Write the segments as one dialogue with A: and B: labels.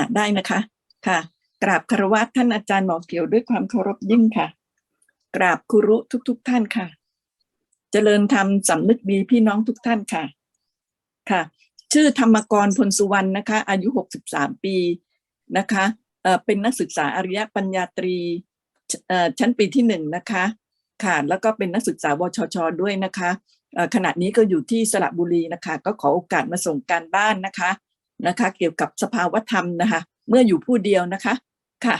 A: ่ะได้นะคะ ค่ะ กราบคารวะท่านอาจารย์หมอเขียวด้วยความเคารพยิ่งค่ะ กราบครูรุทุก ๆทท่านค่ะ เจริญธรรมสำนึกดีพี่น้องทุกท่านค่ะ ค่ะ ชื่อธรรมกรพลสุวรรณนะคะ อายุ 63 ปีนะคะเอ่อเป็นนักศึกษาอริยปัญญาตรีเอ่อชั้นปีที่หนึ่งนะคะค่ะแล้วก็เป็นนักศึกษาวชชด้วยนะคะเอ่อขณะนี้ก็อยู่ที่สระบุรีนะคะ ก็ขอโอกาสมาส่งการบ้านนะคะ นะคะ เกี่ยวกับสภาวธรรมนะคะ เมื่ออยู่ผู้เดียวนะคะค่ะ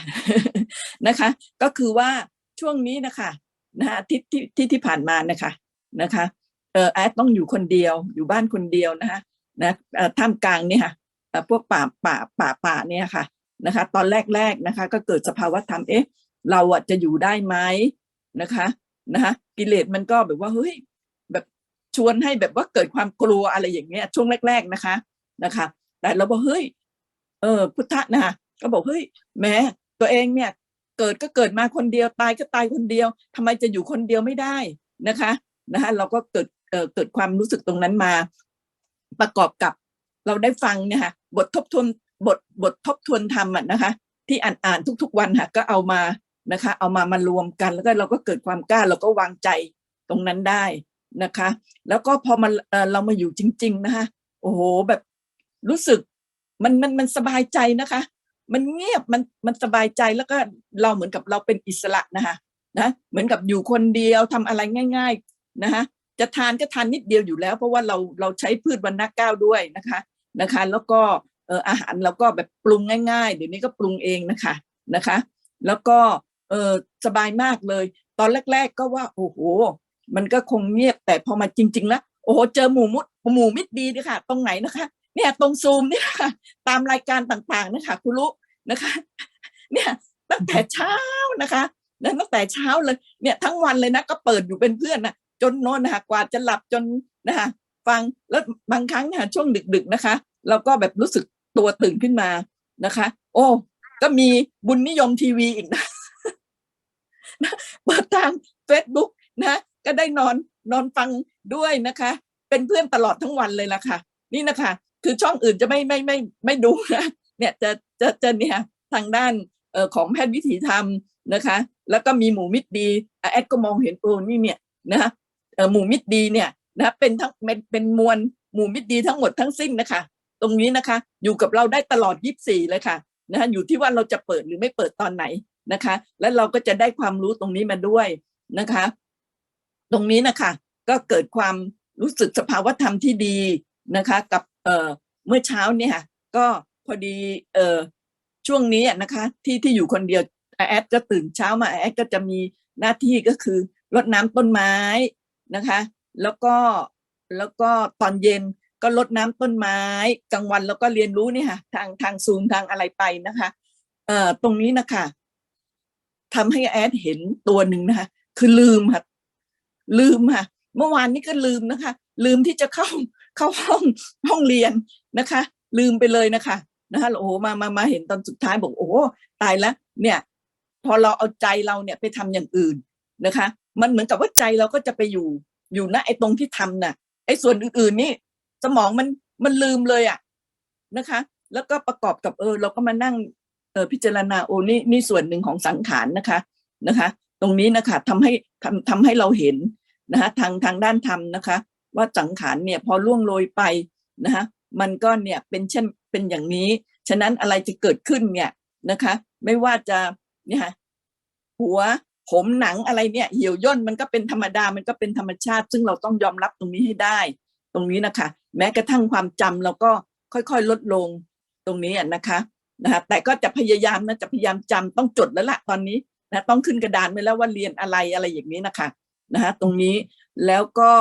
A: นะคะ ก็คือว่าช่วงนี้นะคะนะคะอาทิตย์ที่ที่ที่ผ่านมานะคะนะคะเออแอดต้องอยู่คนเดียวอยู่บ้านคนเดียวนะคะนะท่ามกลางเนี่ยค่ะพวกป่าป่าป่าป่าเนี่ยค่ะนะคะ ตอนแรกๆนะคะ ก็เกิดสภาวะธรรมเอ๊ะ เราอะจะอยู่ได้ไหมนะคะนะคะกิเลสมันก็แบบว่าเฮ้ยแบบชวนให้แบบว่าเกิดความกลัวอะไรอย่างเงี้ยช่วงแรก ๆนะคะนะคะ แต่เราบอกเฮ้ยเออ พุทธะนะก็บอกเฮ้ยแม้ตัวเองเนี่ย เกิดก็เกิดมาคนเดียวตายก็ตายคนเดียวทำไมจะอยู่คนเดียวไม่ได้นะคะนะคะ เราก็เกิดเเกิดความรู้สึกตรงนั้นมา ประกอบกับเราได้ฟังเนี่ยค่ะบททบทวนบทบททบทวนธรรมอะนะคะ ที่อ่านอ่านทุก ๆ วันค่ะก็เอามานะคะ เอามามารวมกันแล้วก็เราก็เกิดความกล้าเราก็วางใจตรงนั้นได้นะคะ แล้วก็พอมันเอ่อเรามาอยู่จริง ๆ นะคะโอ้โห แบบ รู้สึกมันมันมันสบายใจนะคะ มันเงียบมันมันสบายใจแล้วก็เราเหมือนกับเราเป็นอิสระนะคะนะเหมือนกับอยู่คนเดียวทำอะไรง่าย ๆนะคะจะทานก็ทานนิดเดียวอยู่แล้ว เพราะว่าเราเราใช้พืชวรรณะเก้าวด้วยนะคะนะคะ แล้วก็เอออาหารเราก็แบบปรุงง่ายๆเดี๋ยวนี้ก็ปรุงเองนะคะนะคะ แล้วก็เออสบายมากเลย ตอนแรก ๆ ก็ว่าโอ้โหมันก็คงเงียบแต่พอมาจริงๆแล้วโอ้โหเจอหมู่มุดหมู่มิดดีนะคะตรงไหนนะคะ เนี่ยตรงซูมเนี่ยค่ะตามรายการต่างๆนะคะคุณรู้นะคะ เนี่ยตั้งแต่เช้านะคะนะตั้งแต่เช้าเลยเนี่ยทั้งวันเลยนะก็เปิดอยู่เป็นเพื่อนนะจนน่นนะคะกว่าจะหลับจนนะคะฟังแล้วบางครั้งนะคะช่วงดึก ๆนะคะ เราก็แบบรู้สึกตัวตื่นขึ้นมานะคะ โอ้ก็มีบุญนิยมทีวีอีกนะนะเปิดทางเฟซบุ๊กนะก็ได้นอนนอนฟังด้วยนะคะ เป็นเพื่อนตลอดทั้งวันเลยล่ะค่ะ นี่นะคะ คือช่องอื่นจะไม่ไม่ไม่ไม่ดูนะเนี่ยจะจะจะเนี่ยทางด้านเอ่อของแพทย์วิถีธรรมนะคะ แล้วก็มีหมู่มิตรดีแอดก็มองเห็นโอ้นี่เนี่ยนะคะเอ่อหมู่มิตรดีเนี่ยนะเป็นทั้งเป็นเป็นมวลหมู่มิตรดีทั้งหมดทั้งสิ้นนะคะ ตรงนี้นะคะ อยู่กับเราได้ตลอด 24 เลยค่ะนะคะอยู่ที่ว่าเราจะเปิดหรือไม่เปิดตอนไหนนะคะ แล้วเราก็จะได้ความรู้ตรงนี้มาด้วยนะคะ ตรงนี้นะคะ ก็เกิดความรู้สึกสภาวธรรมที่ดีนะคะ กับ เอ่อเมื่อเช้าเนี่ยค่ะก็พอดีเอ่อช่วงนี้อะนะคะ ที่ที่อยู่คนเดียวแอดก็ตื่นเช้ามาแอดก็จะมีหน้าที่ก็คือรดน้ำต้นไม้นะคะ แล้วก็แล้วก็ตอนเย็นก็รดน้ำต้นไม้กลางวันแล้วก็เรียนรู้เนี่ยค่ะ ทางทางซูมทางอะไรไปนะคะ เอ่อตรงนี้นะคะทำให้แอดเห็นตัวหนึ่งนะคะ คือลืมค่ะ ลืมค่ะ เมื่อวานนี้ก็ลืมนะคะ ลืมที่จะเข้า เข้าห้องห้องเรียนนะคะ ลืมไปเลยนะคะนะคะโอ้โหมามามาเห็นตอนสุดท้ายบอกโอ้ตายแล้วเนี่ย พอเราเอาใจเราเนี่ยไปทำอย่างอื่นนะคะ มันเหมือนกับว่าใจเราก็จะไปอยู่อยู่ณไอ้ตรงที่ทำน่ะไอ้ส่วนอื่นๆนี่สมองมันมันลืมเลยอะนะคะ แล้วก็ประกอบกับเออ เราก็มานั่งเออพิจารณาโอ้นี่นี่ส่วนหนึ่งของสังขารนะคะนะคะ ตรงนี้นะคะทำให้ทำทำให้เราเห็นนะคะทางทางด้านธรรมนะคะ ว่าสังขารเนี่ยพอล่วงโรยไปนะคะมันก็เนี่ยเป็นเช่นเป็นอย่างนี้ ฉะนั้นอะไรจะเกิดขึ้นเนี่ยนะคะ ไม่ว่าจะเนี่ยหัวผมหนังอะไรเนี่ยเหี่ยวย่นมันก็เป็นธรรมดามันก็เป็นธรรมชาติ ซึ่งเราต้องยอมรับตรงนี้ให้ได้ ตรงนี้นะคะ แม้กระทั่งความจำเราก็ค่อยๆลดลงตรงนี้นะคะนะคะแต่ก็จะพยายามนะจะพยายามจำต้องจดแล้วละตอนนี้นะต้องขึ้นกระดานไว้แล้วว่าเรียนอะไรอะไรอย่างนี้นะคะนะคะตรงนี้แล้วก็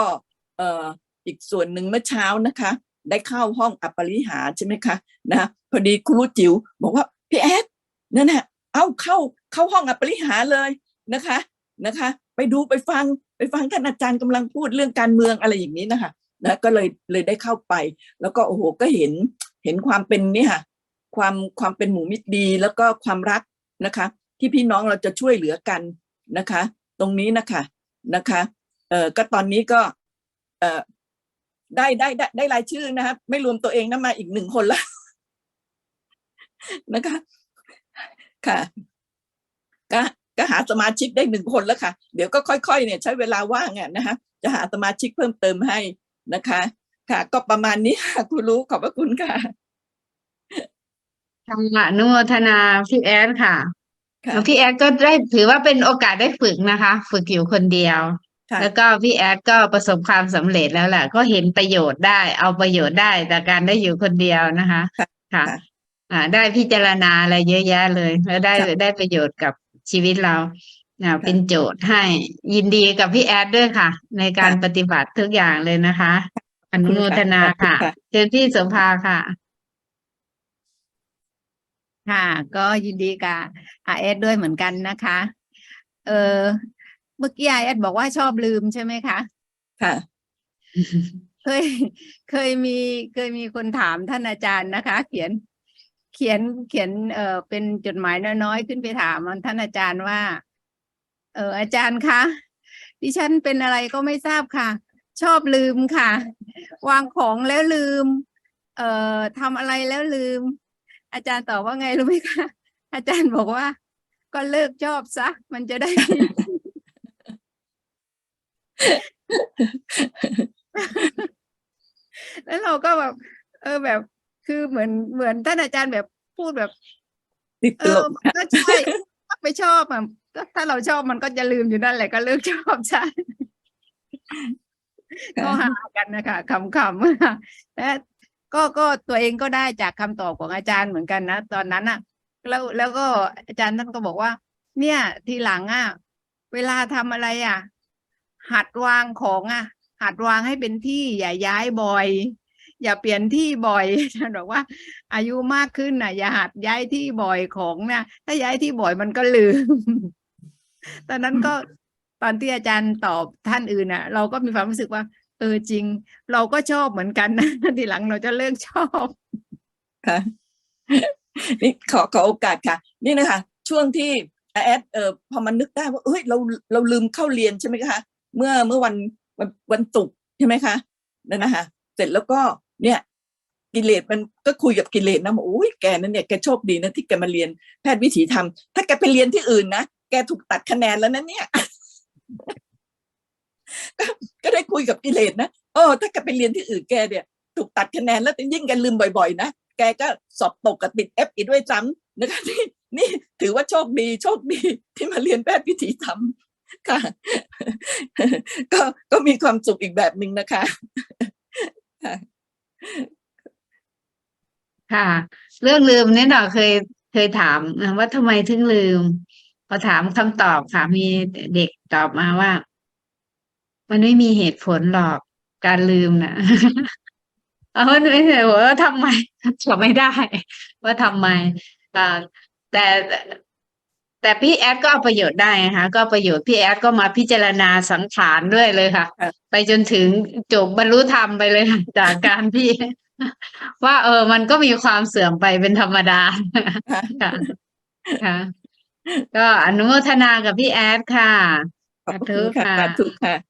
A: เอ่ออีกส่วนหนึ่งเมื่อเช้านะคะ ได้เข้าห้องอัปริหารใช่ไหมคะนะพอดีครูจิ๋วบอกว่าพี่แอดนั่นแหละเอ้าเข้าเข้าห้องอัปริหารเลยนะคะนะคะ ไปดูไปฟังไปฟังท่านอาจารย์กำลังพูดเรื่องการเมืองอะไรอย่างนี้นะคะนะก็เลยเลยได้เข้าไป แล้วก็โอ้โหก็เห็นเห็นความเป็นนี่ค่ะความความเป็นหมู่มิตรดีแล้วก็ความรักนะคะ ที่พี่น้องเราจะช่วยเหลือกันนะคะ ตรงนี้นะคะนะคะเอ่อก็ตอนนี้ก็ ได้ได้ได้ได้รายชื่อนะครับไม่รวมตัวเองนะมาอีกหนึ่งคนละนะคะ ค่ะ ก็ก็หาสมาชิกได้หนึ่งคนแล้วค่ะ เดี๋ยวก็ค่อยๆ เนี่ย ใช้เวลาว่างอะนะคะจะหาสมาชิกเพิ่มเติมให้นะคะ ค่ะ ก็ประมาณนี้ค่ะคุณรู้ขอบพระคุณค่ะ
B: ค่ะอนุโมทนาพี่แอดค่ะ
A: ค่ะ
B: แล้วพี่แอดก็ได้ถือว่าเป็นโอกาสได้ฝึกนะคะ ฝึกอยู่คนเดียว
A: ค่ะ
B: แล้วก็พี่แอดก็ประสบความสำเร็จแล้วแหละก็เห็นประโยชน์ได้ เอาประโยชน์ได้จากการได้อยู่คนเดียวนะคะ
A: ค่ะ
B: ค่ะ
A: ค่ะ
B: อ่า ได้พิจารณาอะไรเยอะแยะเลย แล้วได้
A: ค่ะ
B: ได้ประโยชน์กับชีวิตเราอ่าเป็นโจทย์ให้ยินดีกับพี่แอดด้วยค่ะ ในการปฏิบัติทุกอย่างเลยนะคะ อนุโมทนา
A: ขอบคุณ
B: ค่ะ
A: ค่ะ
B: เชิญพี่โสภาค่ะ
C: ค่ะ ก็ยินดีกับอาเอสด้วยเหมือนกันนะคะ เออ เมื่อกี้อาเอสบอกว่าชอบลืมใช่ไหมคะ
A: ค่ะ
C: เคยเคยมีเคยมีคนถามท่านอาจารย์นะคะ เขียนเขียนเขียนเอ่อเป็นจดหมายน้อยๆ ขึ้นไปถามท่านอาจารย์ว่า เอออาจารย์คะดิฉันเป็นอะไรก็ไม่ทราบค่ะ ชอบลืมค่ะ วางของแล้วลืม เอ่อทำอะไรแล้วลืม อาจารย์ตอบว่าไงรู้ไหมคะอาจารย์บอกว่า ก็เลิกชอบซะมันจะได้ แล้วเราก็แบบ เออแบบ คือเหมือนเหมือนท่านอาจารย์แบบพูดแบบ
A: ติด
C: เอ
A: ตล
C: อก
A: ค่ะ
C: ก็ใช่ถ้าไปชอบอะก็ถ้าเราชอบมันก็จะลืมอยู่นั่นแหละก็เลิกชอบใช่ก็หากันนะคะขำๆค่ะและก็ก็ตัวเองก็ได้จากคำตอบของอาจารย์เหมือนกันนะตอนนั้นอะ แล้วแล้วก็อาจารย์ท่านก็บอกว่า เนี่ย ทีหลังอะเวลาทำอะไรอะ หัดวางของอะ หัดวางให้เป็นที่อย่าย้ายบ่อย อย่าเปลี่ยนที่บ่อยอาจารย์บอกว่า อายุมากขึ้นน่ะ อย่าหัดย้ายที่บ่อยของเนี่ยถ้าย้ายที่บ่อยมันก็ลืม ตอนนั้นก็ตอนที่อาจารย์ตอบท่านอื่นน่ะ เราก็มีความรู้สึกว่า เออจริง เราก็ชอบเหมือนกันนะทีหลังเราจะเลิกชอบ
A: ค่ะนี่ขอขอโอกาสค่ะ นี่นะคะ ช่วงที่แอดเออพอมันนึกได้ว่าเอ้ยเราเราลืมเข้าเรียนใช่ไหมคะ เมื่อเมื่อวันวันวันศุกร์ใช่ไหมคะนั่นนะคะเสร็จแล้วก็เนี่ยกิเลสมันก็คุยกับกิเลสนะบอกโอ้ยแกนั่นเนี่ยแกโชคดีนะที่แกมาเรียนแพทย์วิถีธรรมถ้าแกไปเรียนที่อื่นนะแกถูกตัดคะแนนแล้วนะเนี่ยก็ได้คุยกับกิเลสนะเออถ้าแกไปเรียนที่อื่นแกเนี่ย ถูกตัดคะแนนแล้วยิ่งแกลืมบ่อยๆนะแกก็สอบตกกับติดเอฟอีกด้วยซ้ำนะคะนี่นี่ถือว่าโชคดีโชคดีที่มาเรียนแพทย์วิถีธรรม ค่ะ ก็ก็มีความสุขอีกแบบหนึ่งนะคะ ค่ะ
B: เรื่องลืมเนี่ยเราเคยเคยถามนะว่าทำไมถึงลืม พอถามคำตอบค่ะมีเด็กตอบมาว่า มันไม่มีเหตุผลหรอกการลืมนะเอาไม่ใช่ว่าทำไมตอบไม่ได้ ว่าทำไมแต่ แต่พี่แอดก็เอาประโยชน์ได้นะคะก็ประโยชน์พี่แอดก็มาพิจารณาสังขารด้วยเลยค่ะ
A: ครับ
B: ไปจนถึงจบบรรลุธรรมไปเลยค่ะจากการพี่ ว่า เออ มันก็มีความเสื่อมไปเป็นธรรมดา
A: ค่ะ
B: ค่ะค่ะก็อนุโมทนากับพี่แอดค่ะ
A: ขอบพระคุณค่ะ
B: สาธุค่ะ
A: สาธุค่ะ